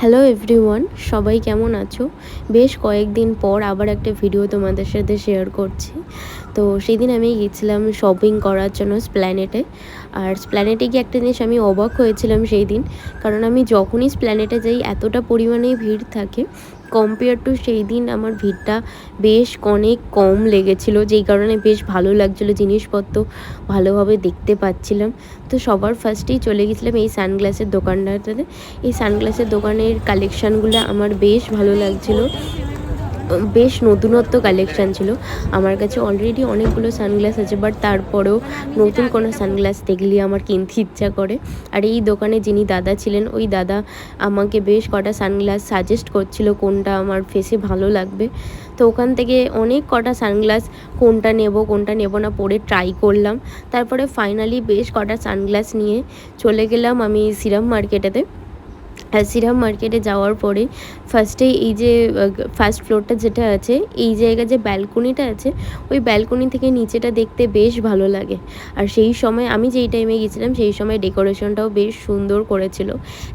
Hello everyone সবাই কেমন আছো? বেশ কয়েকদিন পর আবার একটা ভিডিও তোমাদের সাথে শেয়ার করছি। তো সেই দিন আমি গেছিলাম শপিং করার জন্য স্প্ল্যানেটে আর স্প্ল্যানেটে গিয়ে একটা জিনিস আমি অবাক হয়েছিলাম সেই দিন। কারণ আমি যখনই স্প্ল্যানেটে যাই, এতটা পরিমাণেই ভিড় থাকে। কম্পেয়ার টু সেই দিন আমার ভিড়টা বেশ অনেক কম লেগেছিল, যেই কারণে বেশ ভালো লাগছিল জিনিসপত্র ভালোভাবে দেখতে পাচ্ছিলাম। তো সবার ফার্স্টেই চলে গেছিলাম এই সানগ্লাসের দোকানটাতে। এই সানগ্লাসের দোকানের কালেকশানগুলো আমার বেশ ভালো লাগছিল। বেশ নতুনত্ব কালেকশান ছিল। আমার কাছে অলরেডি অনেকগুলো সানগ্লাস আছে বাট তারপরেও নতুন কোনো সানগ্লাস দেখলে আমার কিনতে ইচ্ছা করে। আর এই দোকানে যিনি দাদা ছিলেন, ওই দাদা আমাকে বেশ কটা সানগ্লাস সাজেস্ট করছিল কোনটা আমার ফেসে ভালো লাগবে। তো ওখান থেকে অনেক কটা সানগ্লাস কোনটা নেব কোনটা নেব না পরে ট্রাই করলাম। তারপরে ফাইনালি বেশ কটা সানগ্লাস নিয়ে চলে গেলাম আমি সিরাম মার্কেটেতে সিরাম মার্কেটে যাওয়ার পরে ফার্স্টে এই যে ফার্স্ট ফ্লোরটা যেটা আছে, এই জায়গায় যে ব্যালকনিটা আছে, ওই ব্যালকনি থেকে নিচেটা দেখতে বেশ ভালো লাগে। আর সেই সময় আমি যেই টাইমে গেছিলাম, সেই সময় ডেকোরেশনটাও বেশ সুন্দর করেছিল।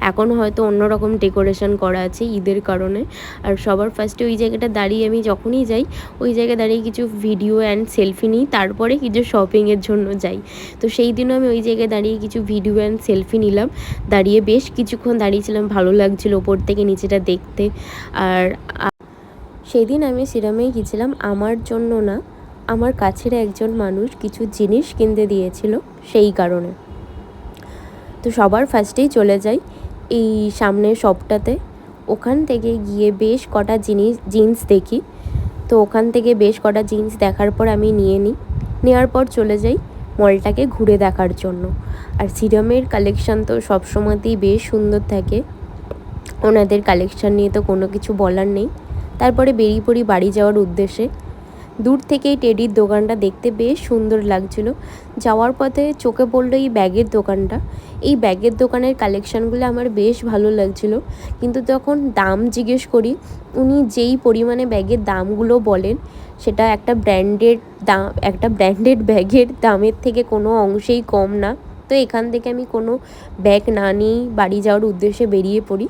এখন হয়তো অন্যরকম ডেকোরেশন করা আছে ঈদের কারণে। আর সবার ফার্স্টে ওই জায়গাটা দাঁড়িয়ে আমি যখনই যাই, ওই জায়গায় দাঁড়িয়ে কিছু ভিডিও অ্যান্ড সেলফি নিই, তারপরে কিছু শপিংয়ের জন্য যাই। তো সেই দিনও আমি ওই জায়গায় দাঁড়িয়ে কিছু ভিডিও অ্যান্ড সেলফি নিলাম। দাঁড়িয়ে বেশ কিছুক্ষণ দাঁড়িয়েছিলাম ভালো লাগছিল ওপর থেকে নিচেটা দেখতে। আর সেদিন আমি সিরামে গেছিলাম আমার জন্য না, আমার কাছের একজন মানুষ কিছু জিনিস কিনতে দিয়েছিল সেই কারণে। তো সবার ফার্স্টেই চলে যাই এই সামনের শপটাতে ওখান থেকে গিয়ে বেশ কটা জিনিস, জিন্স দেখি। তো ওখান থেকে বেশ কটা জিন্স দেখার পর আমি নিয়ে নিই। নেওয়ার পর চলে যাই মলটাকে ঘুরে দেখার জন্য। আর সিরামের কালেকশান তো সবসময়তেই বেশ সুন্দর থাকে। ওনাদের কালেকশান নিয়ে তো কোনো কিছু বলার নেই। তারপরে বেরিয়ে পড়ি বাড়ি যাওয়ার উদ্দেশ্যে। দূর থেকেই টেডির দোকানটা দেখতে বেশ সুন্দর লাগছিল। যাওয়ার পথে চোখে পড়ল এই ব্যাগের দোকানটা। এই ব্যাগের দোকানের কালেকশানগুলো আমার বেশ ভালো লাগছিল। কিন্তু তখন দাম জিজ্ঞেস করি, উনি যেই পরিমাণে ব্যাগের দামগুলো বলেন, সেটা একটা ব্র্যান্ডেড দাম, একটা ব্র্যান্ডেড ব্যাগের দামের থেকে কোনো অংশেই কম না। তো এখান থেকে আমি কোনো ব্যাগ না নিয়েই বাড়ি যাওয়ার উদ্দেশ্যে বেরিয়ে পড়ি।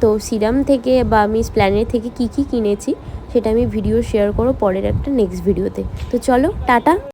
তো সিরাম থেকে বা আমি স্প্ল্যানের থেকে কি কি কিনেছি সেটা আমি ভিডিও শেয়ার করো পরের একটা নেক্সট ভিডিওতে তো চলো, টাটা।